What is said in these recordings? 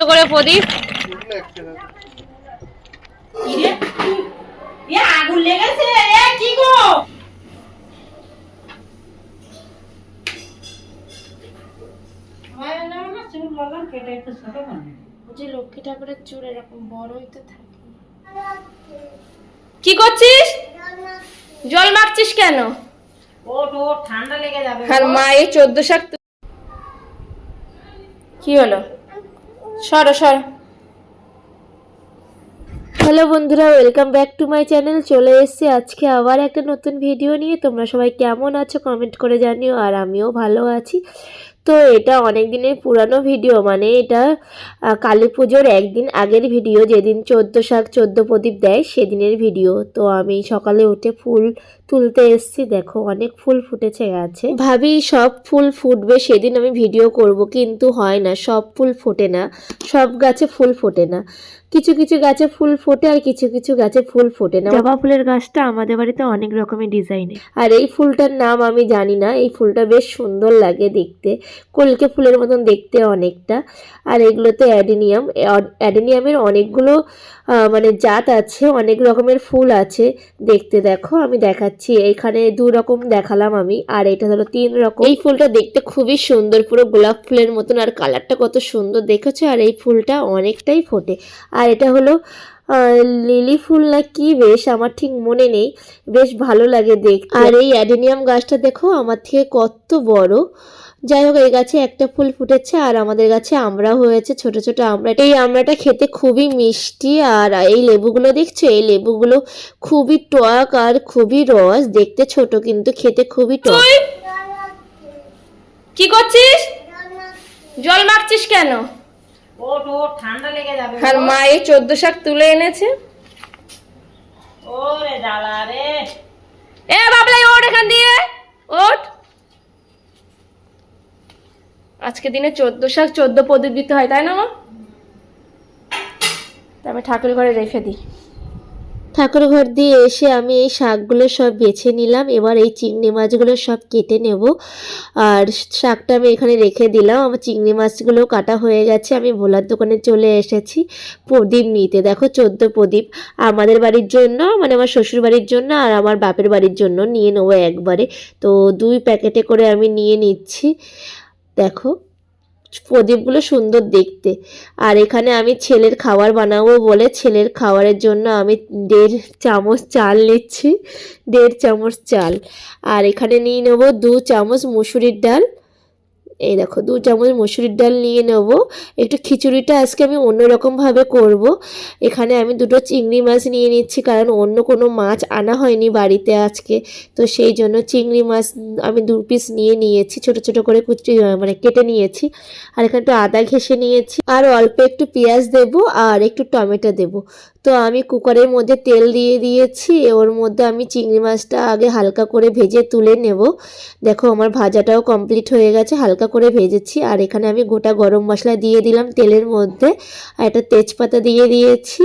করে প্রদীপ। আগুন লেগেছে। কি গো? যে লক্ষ্মী ঠাকুরের চুল এরকম বড়ই তো থাকে। কি করছিস? জল মাখছিস কেন? ও ঠান্ডা লেগে যাবে আর মা এই চোদ্দ শাক কি হলো? সরো, সর। হ্যালো বন্ধুরা, welcome back to my channel. চলে এসছে আজকে আবার একটা নতুন ভিডিও নিয়ে। তোমরা সবাই কেমন আছো কমেন্ট করে জানিও, আর আমিও ভালো আছি। তো এটা অনেক দিনের পুরানো ভিডিও মানে এটা কালী পুজোর একদিন আগের ভিডিও যেদিন চোদ্দ শাক চোদ্দ প্রদীপ দেয় সেদিনের ভিডিও তো আমি সকালে উঠে ফুল তুলতে এসেছি, দেখো অনেক ফুল ফুটেছে গাছে। ভাবি সব ফুল ফুটবে, সেদিন আমি ভিডিও করব, কিন্তু হয় না, সব ফুল ফোটে না, সব গাছে ফুল ফোটে না। কিছু কিছু গাছে ফুল ফোটে আর কিছু কিছু গাছে ফুল ফোটে না। জবা ফুলের গাছটা আমাদের বাড়িতে অনেক রকমের ডিজাইনের আর এই ফুলটার নাম আমি জানি না এই ফুলটা বেশ সুন্দর লাগে দেখতে। কলকে ফুলের মতন দেখতে অনেকটা। আর এগুলোতে অ্যাডেনিয়াম অ্যাডেনিয়ামের অনেকগুলো মানে জাত আছে অনেক রকমের ফুল আছে। দেখতে দেখো আমি দেখাচ্ছি এখানে দু রকম দেখালাম আমি। আর এটা হলো তিন রকম। এই ফুলটা দেখতে খুবই সুন্দর পুরো গোলাপ ফুলের মতন। আর কালারটা কত সুন্দর দেখেছ? আর এই ফুলটা অনেকটাই ফোটে। আর এটা হলো লিলি ফুল না কি বেশ আমার ঠিক মনে নেই। বেশ ভালো লাগে দেখতে। আর এই অ্যাডেনিয়াম গাছটা দেখো আমার থেকে কত বড়। যাই হোক এই গাছে একটা ফুল ফুটেছে আর আমাদের গাছে আমড়া হয়েছে ছোট ছোট আমড়া এই আমড়াটা খেতে খুবই মিষ্টি আর এই লেবুগুলো দেখছ? এই লেবুগুলো খুবই টক আর খুবই রস। দেখতে ছোট কিন্তু খেতে খুবই টক। কি করছিস? জল মাখছিস কেন? ওট ও ঠান্ডা লেগে যাবে। আর মা এই চোদ্দ শাক তুলে এনেছে। ওরে জ্বালা রে। এ বাবলাই ওঠ এখান দিয়ে। ওঠ। আজকে দিনে চোদ্দ শাক চোদ্দ প্রদীপ দিতে হয় তাই না মা? আমি ঠাকুর ঘরে রেখে দিই। ঠাকুর ঘর দিয়ে এসে আমি এই শাকগুলো সব বেছে নিলাম। এবার এই চিংড়ি মাছগুলো সব কেটে নেব। আর শাকটা আমি এখানে রেখে দিলাম। আমার চিংড়ি মাছগুলো কাটা হয়ে গেছে। আমি ভোলার দোকানে চলে এসেছি প্রদীপ নিতে। দেখো, চোদ্দ প্রদীপ। আমাদের বাড়ির জন্য মানে আমার শ্বশুর বাড়ির জন্য আর আমার বাপের বাড়ির জন্য নিয়ে নেব একবারে। তো দুই প্যাকেটে করে আমি নিয়ে নিচ্ছি। দেখো। প্রদীপগুলো সুন্দর দেখতে। আর এখানে আমি ছেলের খাবার বানাবো বলে ছেলের খাবারের জন্য আমি দেড় চামচ চাল নিচ্ছি, দেড় চামচ চাল। আর এখানে নিয়ে নেব দু চামচ মুসুরির ডাল। এই দেখো, দু চামচ মুসুরির ডাল নিয়ে নেব, একটু খিচুড়িটা আজকে আমি অন্যরকমভাবে করব। এখানে আমি দুটো চিংড়ি মাছ নিয়ে নিচ্ছি, কারণ অন্য কোনো মাছ আনা হয়নি বাড়িতে আজকে। তো সেই জন্য চিংড়ি মাছ আমি দু পিস নিয়ে নিয়েছি, ছোট ছোট করে কুচি মানে কেটে নিয়েছি। আর এখানে একটু আদা ঘেসে নিয়েছি। আর অল্প একটু পেঁয়াজ দেব আর একটু টমেটো দেব। তো আমি কুকারের মধ্যে তেল দিয়ে দিয়েছি, ওর মধ্যে আমি চিংড়ি মাছটা আগে হালকা করে ভেজে তুলে নেব। দেখো আমার ভাজাটাও কমপ্লিট হয়ে গেছে, হালকা করে ভেজেছি আর এখানে আমি গোটা গরম মশলা দিয়ে দিলাম তেলের মধ্যে, আর একটা তেজপাতা দিয়ে দিয়েছি,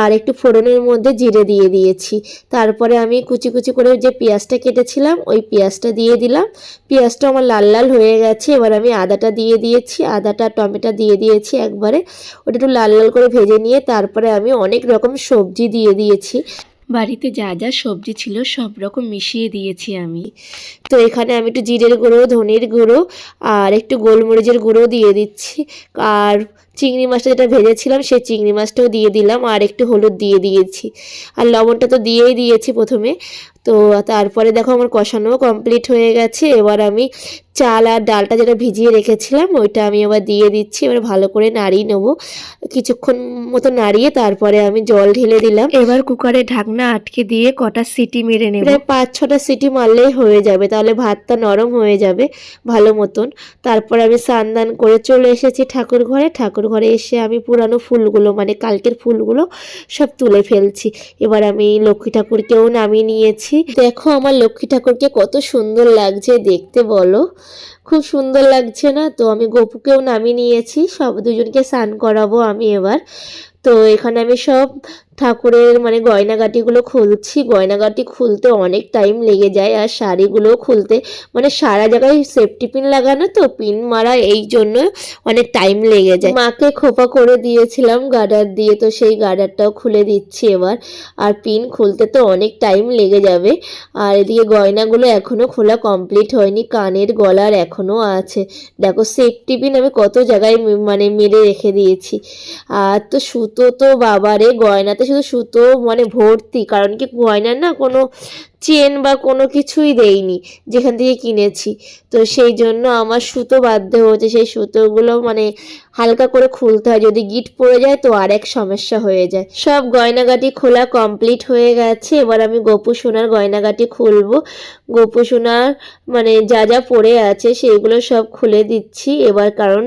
আর একটু ফোড়নের মধ্যে জিরে দিয়ে দিয়েছি। তারপরে আমি কুচি কুচি করে যে পেঁয়াজটা কেটেছিলাম, ওই পেঁয়াজটা দিয়ে দিলাম। পেঁয়াজটা আমার লাল লাল হয়ে গেছে, এবার আমি আদাটা দিয়ে দিয়েছি। আদাটা, টমেটো দিয়ে দিয়েছি একবারে। ওটা একটু লাল লাল করে ভেজে নিয়ে তারপরে আমি অনেক রকম সবজি দিয়ে দিয়েছি। বাড়িতে যা যা সবজি ছিল সব রকম মিশিয়ে দিয়েছি আমি। তো এখানে আমি একটু জিরের গুঁড়ো, ধনের গুঁড়ো আর একটু গোলমরিচের গুঁড়ো দিয়ে দিচ্ছি। আর চিংড়ি মাছটা যেটা ভেজেছিলাম সেই চিংড়ি মাছটাও দিয়ে দিলাম আর একটু হলুদ দিয়ে দিয়েছি। আর লবণটা তো দিয়েই দিয়েছি প্রথমে। তো তারপরে দেখো আমার কষানোও কমপ্লিট হয়ে গেছে। এবার আমি চাল আর ডালটা যেটা ভিজিয়ে রেখেছিলাম ওইটা আমি এবার দিয়ে দিচ্ছি। এবার ভালো করে নাড়িয়ে নেব। কিছুক্ষণ মতো নাড়িয়ে তারপরে আমি জল ঢেলে দিলাম। এবার কুকারে ঢাকনা আটকে দিয়ে কটা সিটি মেরে নেব। প্রায় পাঁচ ছটা সিটি মারলেই হয়ে যাবে। তাহলে ভাতটা নরম হয়ে যাবে ভালো মতন। তারপরে আমি স্নান দান করে চলে এসেছি ঠাকুর ঘরে। ঠাকুর ঘরে এসে আমি পুরানো ফুলগুলো মানে কালকের ফুলগুলো সব তুলে ফেলছি। এবার আমি লক্ষ্মী ঠাকুরকেও নামিয়ে নিয়েছি। দেখো আমার লক্ষ্মী ঠাকুরকে কত সুন্দর লাগছে দেখতে বলো। খুব সুন্দর লাগছে না? তো আমি গোপুকেও নামিয়ে নিয়েছি। সব দুজনকে স্নান করাবো আমি এবার। তো এখানে আমি সব ঠাকুরের মানে গয়নাগাটিগুলো খুলছি। গয়নাগাটি খুলতে অনেক টাইম লেগে যায় আর শাড়িগুলো খুলতে মানে সারা জায়গায় সেফটি পিন লাগানো তো পিন মারা এই জন্য অনেক টাইম লেগে যায়। মাকে খোপা করে দিয়েছিলাম গার্ডার দিয়ে, তো সেই গার্ডারটাও খুলে দিচ্ছি এবার। আর পিন খুলতে তো অনেক টাইম লেগে যাবে। আর এদিকে গয়নাগুলো এখনও খোলা কমপ্লিট হয়নি, কানের গলার এখনও আছে। দেখো সেফটি পিন আমি কত জায়গায় মানে মেরে রেখে দিয়েছি। আর তো সুতো তো বাবারে গয়নাতে শুধু সুতো মানে ভর্তি কারণ কি গয়নার না কোনো চেন বা কোনো কিছুই দেইনি, যেখান থেকে কিনেছি। তো সেই জন্য আমার সুতো বাধ্য হয়েছে, সেই সুতোগুলো মানে হালকা করে খুলতে হয়। যদি গিট পড়ে যায় তো আরেক সমস্যা হয়ে যায়। সব গয়নাগাটি খোলা কমপ্লিট হয়ে গেছে। এবার আমি গোপু সোনার গয়নাগাটি খুলবো। গোপু সোনার মানে যা যা পড়ে আছে সেইগুলো সব খুলে দিচ্ছি। এবার কারণ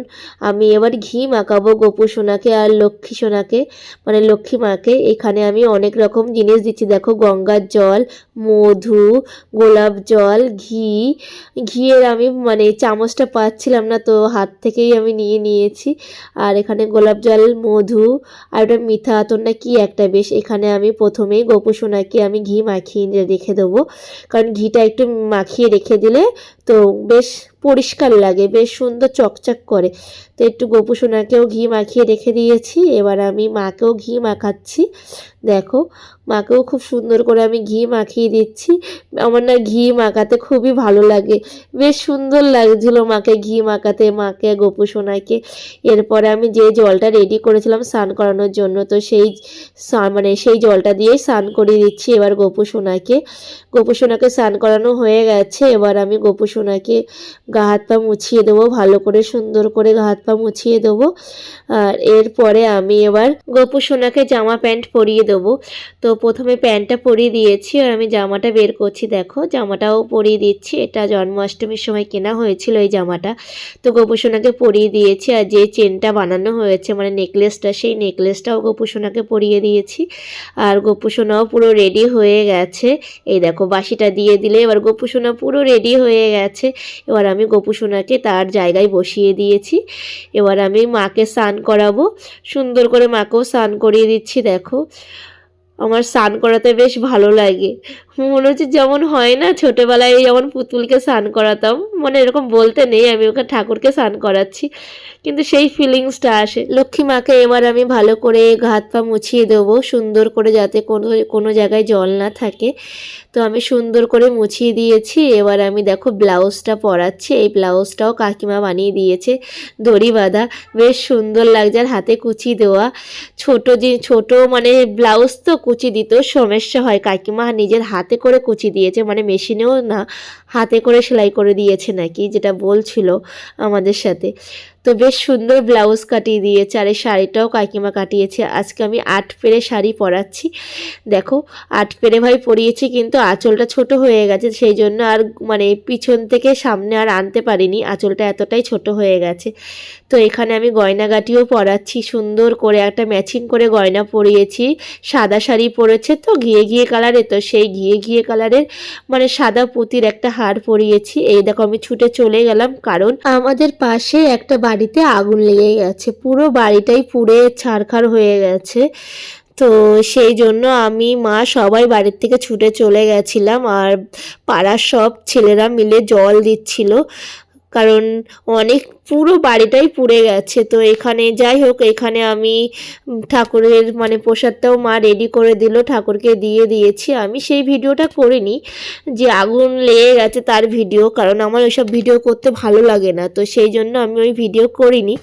আমি এবার ঘি মাখাবো গোপু সোনাকে আর লক্ষ্মী সোনাকে। মানে লক্ষ্মী মাকে। এখানে আমি অনেক রকম জিনিস দিচ্ছি। দেখো গঙ্গার জল মধু, গোলাপ জল, ঘি। ঘিয়ের আমি মানে চামচটা পাচ্ছিলাম না, তো হাত থেকেই আমি নিয়ে নিয়েছি। আর এখানে গোলাপ জল, মধু আর ওটা মিঠা আতর না কি একটা বেশ। এখানে আমি প্রথমেই গোপু সোনাকে আমি ঘি মাখিয়ে রেখে দেবো। কারণ ঘিটা একটু মাখিয়ে রেখে দিলে তো বেশ পরিষ্কার লাগে, বেশ সুন্দর চকচক করে। তো একটু গোপু সোনাকেও ঘি মাখিয়ে রেখে দিয়েছি, এবার আমি মাকেও ঘি মাখাচ্ছি। দেখো, মাকেও খুব সুন্দর করে আমি ঘি মাখিয়ে দিচ্ছি। আমার না ঘি মাখাতে খুবই ভালো লাগে। বেশ সুন্দর লাগছিল মাকে ঘি মাখাতে, মাকে, গোপু সোনাকে। এরপরে আমি যে জলটা রেডি করেছিলাম স্নান করানোর জন্য, তো সেই মানে সেই জলটা দিয়েই স্নান করিয়ে দিচ্ছি এবার গোপু সোনাকে। গোপু সোনাকে স্নান করানো হয়ে গেছে, এবার আমি গোপু সোনাকে গা হাত পা মুছিয়ে দেবো, ভালো করে সুন্দর করে গা হাত পা মুছিয়ে দেবো। আর এরপরে আমি এবার গোপু সোনাকে জামা প্যান্ট পরিয়ে দেবো। তো প্রথমে প্যান্টটা পরিয়ে দিয়েছি আর আমি জামাটা বের করছি, দেখো জামাটাও পরিয়ে দিচ্ছি। এটা জন্মাষ্টমীর সময় কেনা হয়েছিল এই জামাটা। তো গোপু সোনাকে পরিয়ে দিয়েছি আর যে চেনটা বানানো হয়েছে মানে নেকলেসটা, সেই নেকলেসটাও গোপু সোনাকে পরিয়ে দিয়েছি। আর গোপু সোনাও পুরো রেডি হয়ে গেছে। এই দেখো বাসিটা দিয়ে দিলে, এবার গোপু সোনা পুরো রেডি হয়ে গেছে। এবার আমি গোপুসোনাকে তার জায়গায় বসিয়ে দিয়েছি। এবার আমি মাকে স্নান করাবো। সুন্দর করে মাকেও স্নান করিয়ে দিচ্ছি, দেখো। আমার স্নান করাতে বেশ ভালো লাগে। মনে হচ্ছে যেমন হয় না ছোটোবেলায় যেমন পুতুলকে স্নান করাতাম। মানে এরকম বলতে নেই, আমি ওকে ঠাকুরকে স্নান করাচ্ছি। কিন্তু সেই ফিলিংসটা আসে। লক্ষ্মী মাকে এবার আমি ভালো করে হাত পা মুছিয়ে দেবো, সুন্দর করে যাতে কোনো কোনো জায়গায় জল না থাকে। তো আমি সুন্দর করে মুছিয়ে দিয়েছি। এবার আমি দেখো ব্লাউজটা পরাচ্ছি। এই ব্লাউজটাও কাকিমা বানিয়ে দিয়েছে দড়ি বাঁধা। বেশ সুন্দর লাগছে আর হাতে কুচি দেওয়া। ছোট যে ছোট মানে ব্লাউজ তো কুচি দিতেও সমস্যা হয়। কাকিমা নিজের হাতে করে কুচি দিয়েছে মানে মেশিনেও না, হাতে করে সেলাই করে দিয়েছে নাকি, যেটা বলছিল আমাদের সাথে। তো বেশ সুন্দর ব্লাউজ কাটিয়ে দিয়েছে, আর এই শাড়িটাও কাকিমা কাটিয়েছে। আজকে আমি আট পেরে শাড়ি পরাচ্ছি। দেখো, আট পেরে ভাই পরিয়েছি, কিন্তু আঁচলটা ছোট হয়ে গেছে, সেই জন্য আর মানে পিছন থেকে সামনে আর আনতে পারিনি। আঁচলটা এতটাই ছোট হয়ে গেছে। তো এখানে আমি গয়নাগাটিও পরাচ্ছি, সুন্দর করে একটা ম্যাচিং করে গয়না পরিয়েছি। সাদা শাড়ি পরেছে তো, ঘিয়ে ঘিয়ে কালারে, তো সেই ঘিয়ে ঘিয়ে কালারের মানে সাদা পুঁতির একটা হার পরিয়েছি। এই দেখো, আমি ছুটে চলে গেলাম, কারণ আমাদের পাশে একটা বাড়িতে আগুন লেগে গেছে। পুরো বাড়িটাই পুড়ে ছারখার হয়ে গেছে। তো সেই জন্য আমি, মা সবাই বাড়ির থেকে ছুটে চলে গেছিলাম। আর পাড়ার সব ছেলেরা মিলে জল দিচ্ছিল। কারণ অনেক পুরো বাড়িটাই পুড়ে গেছে। তো এখানে যাই হোক, এখানে আমি ঠাকুরের মানে প্রসাদটাও মা রেডি করে দিল, ঠাকুরকে দিয়ে দিয়েছি। আমি সেই ভিডিওটা করিনি, যে আগুন লেগে গেছে তার ভিডিও, কারণ আমার ওইসব ভিডিও করতে ভালো লাগে না। তো সেই জন্য আমি ওই ভিডিও করিনি।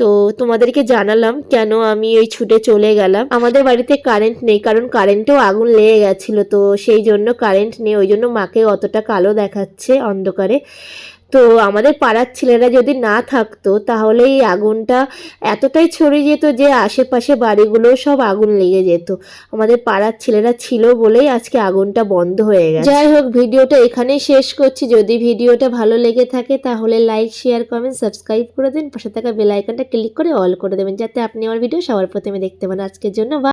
তো তোমাদেরকে জানালাম কেন আমি ওই ছুটে চলে গেলাম। আমাদের বাড়িতে কারেন্ট নেই, কারণ কারেন্টেও আগুন লেগে গেছিল। তো সেই জন্য কারেন্ট নেই, ওই জন্য মাকে অতটা কালো দেখাচ্ছে অন্ধকারে। তো আমাদের পাড়ার ছেলেরা যদি না থাকতো, তাহলে এই আগুনটা এতটাই ছড়িয়ে যেত যে আশেপাশে বাড়িগুলো সব আগুন লেগে যেত। আমাদের পাড়ার ছেলেরা ছিল বলেই আজকে আগুনটা বন্ধ হয়ে গেছে। যাই হোক, ভিডিওটা এখানেই শেষ করছি। যদি ভিডিওটা ভালো লেগে থাকে, তাহলে লাইক শেয়ার কমেন্ট সাবস্ক্রাইব করে দিন। পাশে থাকা বেল আইকনটা ক্লিক করে অল করে দেবেন, যাতে আপনি আমার ভিডিও সবার প্রথমে দেখতে পান। আজকের জন্য।